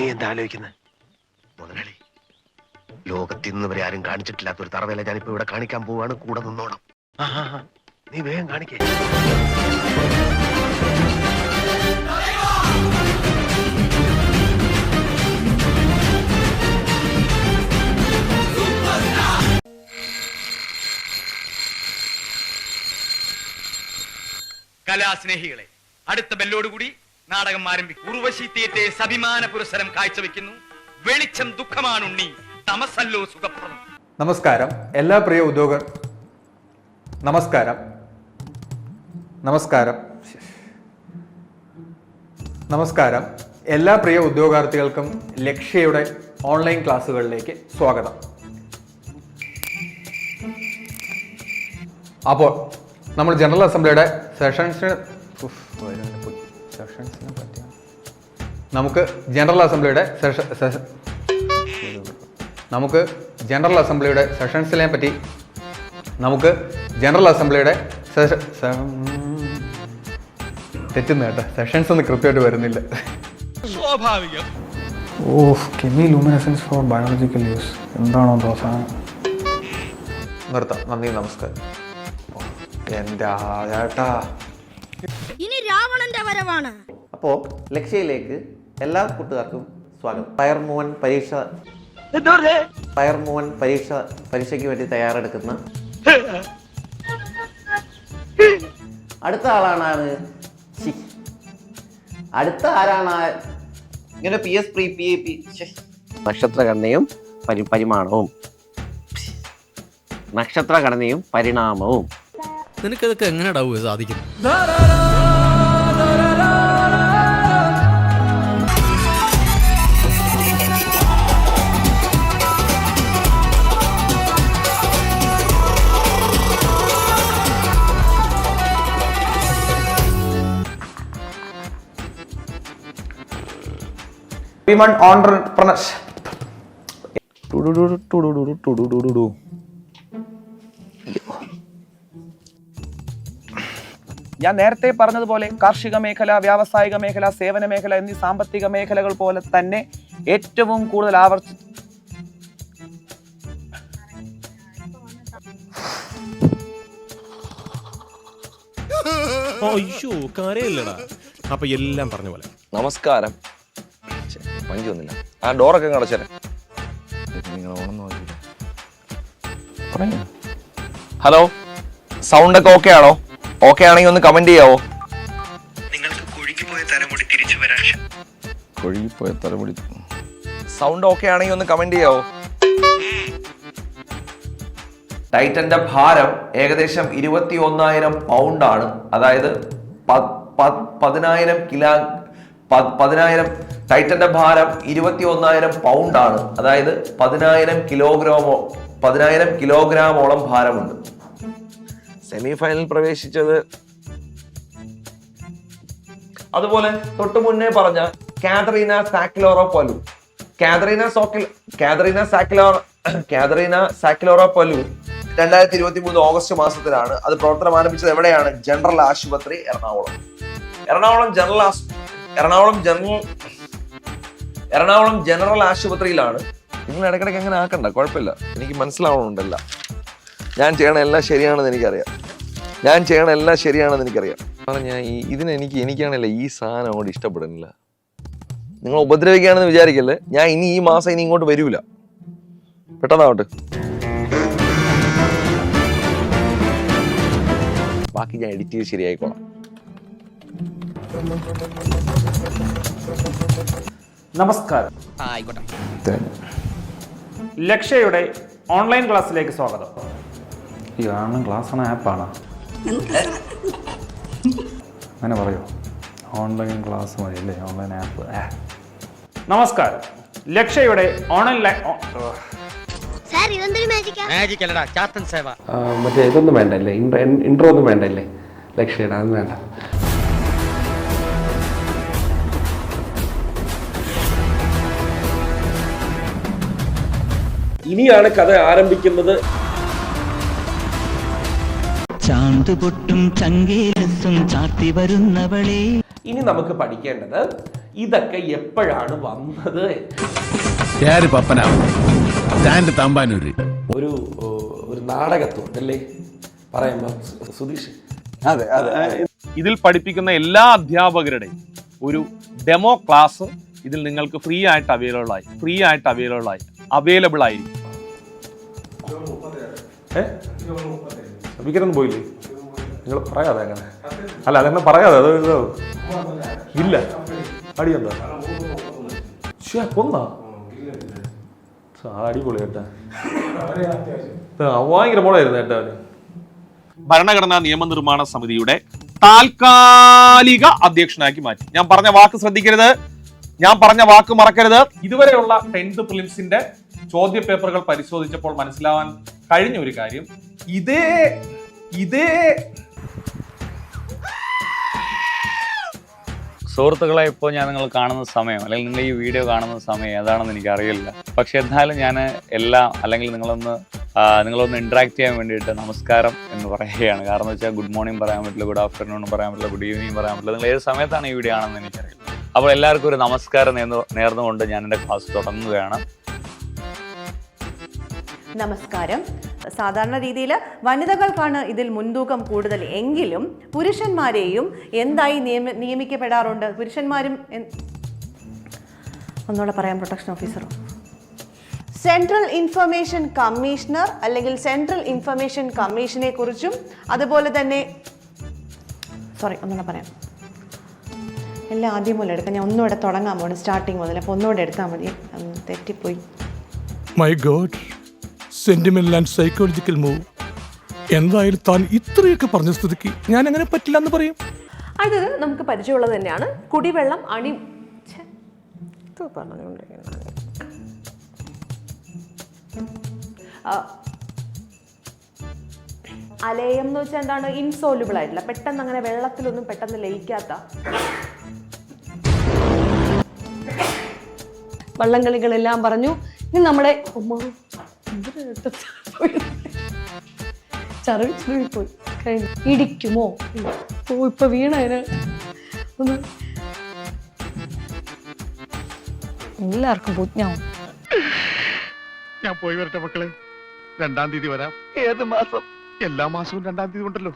നീ എന്താ ആലോചിക്കുന്നത് മുതലാളി ലോകത്ത് ഇന്ന് വരെ ആരും കാണിച്ചിട്ടില്ലാത്ത ഒരു തറവേല ഞാനിപ്പോ ഇവിടെ കാണിക്കാൻ പോവാണ്. കൂടെ നിന്നോണം. നീ വേഗം കാണിക്കേ. കലാസ്നേഹികളെ അടുത്ത ബെല്ലോടുകൂടി നാടകം ആരംഭിക്കും ഉർവശി തിയേറ്റേഴ്സ് അഭിമാന പുരസ്സരം കാഴ്ചവെക്കുന്നു. വെളിച്ചം ദുഃഖമാണ് ഉണ്ണി തമസല്ലോ സുഖപ്രദം. നമസ്കാരം. എല്ലാ പ്രിയ ഉദ്യോഗ നമസ്കാരം. നമസ്കാരം. നമസ്കാരം. എല്ലാ പ്രിയ ഉദ്യോഗാർത്ഥികൾക്കും ലക്ഷ്യയുടെ ഓൺലൈൻ ക്ലാസ്സുകളിലേക്ക് സ്വാഗതം. അപ്പോൾ നമ്മൾ ജനറൽ അസംബ്ലിയുടെ സെഷൻസിന്. സെഷൻസിനെ പറ്റിയാണ് നമുക്ക് ജനറൽ അസംബ്ലിയുടെ നമുക്ക് ജനറൽ അസംബ്ലിയുടെ സെഷൻസിനെ പറ്റി നമുക്ക് ജനറൽ അസംബ്ലിയുടെ തെറ്റുന്ന കേട്ടോ. സെഷൻസ് ഒന്നും കൃത്യമായിട്ട് വരുന്നില്ല. സ്വാഭാവികം. Of chemiluminescence for biological use എന്താണോ ദോസാനം നിർത്താം. നന്ദി നമസ്കാരം. എന്റെ ആ ചേട്ടാ ഇനി രാവണന്റെ വരവാണ്. അപ്പോ ലക്ഷ്യയിലേക്ക് എല്ലാ കൂട്ടുകാർക്കും സ്വാഗതം. ഫയർ മൂവൻ പരീക്ഷ ഫയർ മൂവൻ പരീക്ഷ പരീക്ഷയ്ക്ക് വേണ്ടി തയ്യാറെടുക്കുന്ന അടുത്ത ആളാണ്. അടുത്ത ആരാണ് ഇങ്ങനെ P S pre P A P നക്ഷത്രഘടനയും പരി പരിമാണവും. നക്ഷത്രഘടനയും പരിണാമവും. നിനക്കതൊക്കെ ഡാവുക സാധിക്കും വിമൺ ഓൺട്രപ്രണർഷിപ്പ് ഞാൻ നേരത്തെ പറഞ്ഞതുപോലെ കാർഷിക മേഖല വ്യാവസായിക മേഖല സേവന മേഖല എന്നീ സാമ്പത്തിക മേഖലകൾ പോലെ തന്നെ ഏറ്റവും കൂടുതൽ ആവർത്തി അയ്യോ കാര്യമില്ലടാ അപ്പൊ എല്ലാം പറഞ്ഞ പോലെ. നമസ്കാരം. മഞ്ചി വന്നില്ല. ആ ഡോറൊക്കെ അടച്ചേരെ. നിങ്ങൾ ഓണം നോക്കിയില്ല. ഹലോ. സൗണ്ട് ഒക്കെ ഓക്കെ ആണോ ഓക്കെ ആണെങ്കിൽ ഒന്ന് കമന്റ് ചെയ്യാവോ? നിങ്ങൾക്ക് കുഴുകിപ്പോയ തലമുടി തിരിച്ചു വരാൻ കൊഴുകിപ്പോയ തലമുടി. സൗണ്ട് ഓക്കെ ആണെങ്കിൽ ഒന്ന് കമന്റ് ചെയ്യാവോ? ടൈറ്റന്റെ ഭാരം ഏകദേശം ഇരുപത്തി ഒന്നായിരം പൗണ്ട് ആണ്. അതായത് പതിനായിരം കിലോ പതിനായിരം ടൈറ്റന്റെ ഭാരം ഇരുപത്തി ഒന്നായിരം പൗണ്ട് ആണ്. അതായത് പതിനായിരം കിലോഗ്രാമോ പതിനായിരം കിലോഗ്രാമോളം ഭാരമുണ്ട്. സെമി ഫൈനൽ പ്രവേശിച്ചത്. അതുപോലെ തൊട്ടു മുന്നേ പറഞ്ഞ കാതറീന സാക്കിലോറോ പലു. കാതറീന സോക്കിൽ കാതറീന സാക്കിലോറ കാതറീന സാക്കിലോറോ പലു രണ്ടായിരത്തി ഇരുപത്തി മൂന്ന് ഓഗസ്റ്റ് മാസത്തിലാണ് അത് പ്രവർത്തനം ആരംഭിച്ചത് എവിടെയാണ്? ജനറൽ ആശുപത്രി Ernakulam. Ernakulam general Ernakulam general Ernakulam general ആശുപത്രിയിലാണ്. നിങ്ങൾ ഇടയ്ക്കിടയ്ക്ക് അങ്ങനെ ആക്കണ്ട കുഴപ്പമില്ല. എനിക്ക് മനസ്സിലാവണമുണ്ടല്ല ഞാൻ ചെയ്യണ എല്ലാം ശരിയാണെന്ന് എനിക്കറിയാം. ഞാൻ ചെയ്യണ എല്ലാം ശരിയാണെന്ന് എനിക്കറിയാം. കാരണം ഞാൻ ഈ ഇതിന് എനിക്ക് എനിക്കാണല്ല ഈ സാധനം അങ്ങോട്ട് ഇഷ്ടപ്പെടുന്നില്ല. നിങ്ങൾ ഉപദ്രവിക്കുകയാണെന്ന് വിചാരിക്കല്ലേ? ഞാൻ ഇനി ഈ മാസം ഇനി ഇങ്ങോട്ട് വരൂല. പെട്ടെന്നാവട്ടെ ബാക്കി ഞാൻ എഡിറ്റ് ചെയ്ത് ശരിയായിക്കോളാം. നമസ്കാരം. ലക്ഷയുടെ ഓൺലൈൻ ക്ലാസ്സിലേക്ക് സ്വാഗതം. ഈ ആണ് ക്ലാസ് ആണ് ആപ്പാണ്. അങ്ങനെ പറയോ. ഓൺലൈൻ ക്ലാസ് മതി അല്ലേ? Online app. നമസ്കാരം. ലക്ഷയുടെ ഓൺലൈൻ മറ്റേ ഇതൊന്നും വേണ്ടല്ലേ ഇൻട്രോ ഒന്നും വേണ്ടല്ലേ ലക്ഷ്യയുടെ അതൊന്നും വേണ്ട. ഇനിയാണ് കഥ ആരംഭിക്കുന്നത്. ചാന്തുപൊട്ടും ചങ്കേലസും ചാർത്തി വരുന്നവളെ. ഇനി നമുക്ക് പഠിക്കേണ്ടത് ഇതൊക്കെ എപ്പോഴാണ് വന്നത്? തമ്പാനൂര്. ഒരു ഒരു നാടകത്തുണ്ട് അല്ലേ പറയുമ്പോ സുധീഷ്. അതെ അതെ. ഇതിൽ പഠിപ്പിക്കുന്ന എല്ലാ അധ്യാപകരുടെയും ഒരു ഡെമോ ക്ലാസ് ഇതിൽ നിങ്ങൾക്ക് ഫ്രീ ആയിട്ട് അവൈലബിൾ ആയി ഫ്രീ ആയിട്ട് അവൈലബിൾ ആയി അവൈലബിൾ ആയിരിക്കും ഏ? വിക്കരൊന്നും പോയില്ലേ? നിങ്ങൾ പറയാതെ അങ്ങനെ. അല്ല അതങ്ങനെ പറയാതെ? അത് ഇല്ല. അടിയുണ്ടോ? ശ്ശേ, കൊന്നാ? അടിപൊളി കേട്ടാ ഭയങ്കര മോളായിരുന്നു കേട്ടോ ഭരണഘടനാ നിയമനിർമ്മാണ സമിതിയുടെ താൽക്കാലിക അധ്യക്ഷനാക്കി മാറ്റി. ഞാൻ പറഞ്ഞ വാക്ക് ശ്രദ്ധിക്കരുത്. ഞാൻ പറഞ്ഞ വാക്ക് മറക്കരുത്. ഇതുവരെയുള്ള ടെൻത്ത് പ്രിലിംസിന്റെ ചോദ്യ പേപ്പറുകൾ പരിശോധിച്ചപ്പോൾ മനസ്സിലാവാൻ കഴിഞ്ഞ ഒരു കാര്യം ഇതേ ഇതേ. സുഹൃത്തുക്കളെ ഇപ്പോൾ ഞാൻ നിങ്ങൾ കാണുന്ന സമയം അല്ലെങ്കിൽ നിങ്ങൾ ഈ വീഡിയോ കാണുന്ന സമയം ഏതാണെന്ന് എനിക്ക് അറിയില്ല പക്ഷെ എന്നാലും ഞാൻ എല്ലാം അല്ലെങ്കിൽ നിങ്ങളൊന്ന് നിങ്ങളൊന്ന് ഇൻട്രാക്ട് ചെയ്യാൻ വേണ്ടിയിട്ട് നമസ്കാരം എന്ന് പറയുകയാണ്. കാരണം എന്ന് വെച്ചാൽ ഗുഡ് മോർണിംഗ് പറയാൻ പറ്റില്ല ഗുഡ് ആഫ്റ്റർനൂൺ പറയാൻ പറ്റില്ല ഗുഡ് ഈവനിങ് പറയാൻ പറ്റില്ല. നിങ്ങൾ ഏത് സമയത്താണ് ഈ വീഡിയോ ആണെന്ന് എനിക്കറിയില്ല. അപ്പോൾ എല്ലാവർക്കും ഒരു നമസ്കാരം നേർന്നുകൊണ്ട് ഞാൻ എന്റെ ക്ലാസ് തുടങ്ങുകയാണ്. നമസ്കാരം. സാധാരണ രീതിയിൽ വനിതകൾക്കാണ് ഇതിൽ മുൻതൂക്കം കൂടുതൽ എങ്കിലും പുരുഷന്മാരെയും എന്തായി നിയമ നിയമിക്കപ്പെടാറുണ്ട്? പുരുഷന്മാരും ഒന്നുകൂടെ പറയാം പ്രൊട്ടക്ഷൻ ഓഫീസറും. സെൻട്രൽ ഇൻഫർമേഷൻ കമ്മീഷണർ അല്ലെങ്കിൽ സെൻട്രൽ ഇൻഫർമേഷൻ കമ്മീഷനെ കുറിച്ചും അതുപോലെ തന്നെ സോറി ഒന്നുകൂടെ പറയാം. എല്ലാം ആദ്യം മുതൽ എടുക്കാം. ഞാൻ ഒന്നുകൂടെ തുടങ്ങാൻ പോകണം സ്റ്റാർട്ടിങ് മുതൽ. അപ്പോൾ ഒന്നുകൂടെ എടുത്താൽ മതി. തെറ്റിപ്പോയി. My God sentimental and psychological move എന്തായാലും താൻ ഇത്രയൊക്കെ പറഞ്ഞ സ്ഥിതിക്ക് ഞാൻ അങ്ങനെ പറ്റില്ല എന്ന് പറയും? അത് നമുക്ക് പരിചയമുള്ളത് തന്നെയാണ്. കുടിവെള്ളം അണി അലയം എന്ന് വെച്ചാൽ എന്താണ്? ഇൻസോലുബിൾ ആയിട്ടില്ല പെട്ടെന്ന് അങ്ങനെ വെള്ളത്തിലൊന്നും പെട്ടെന്ന് ലയിക്കാത്ത. വള്ളംകളികളെല്ലാം പറഞ്ഞു. ഇനി നമ്മുടെ ഉമ്മ പോയി. കഴിഞ്ഞു ഇടിക്കുമോ? ഇപ്പൊ വീണതിന് ഒന്ന്. എല്ലാവർക്കും പൂജ്ഞാവും ഞാൻ പോയി വരട്ടെ മക്കളെ. രണ്ടാം തീയതി വരാം. ഏത് മാസം? എല്ലാ മാസവും രണ്ടാം തീയതി ഉണ്ടല്ലോ.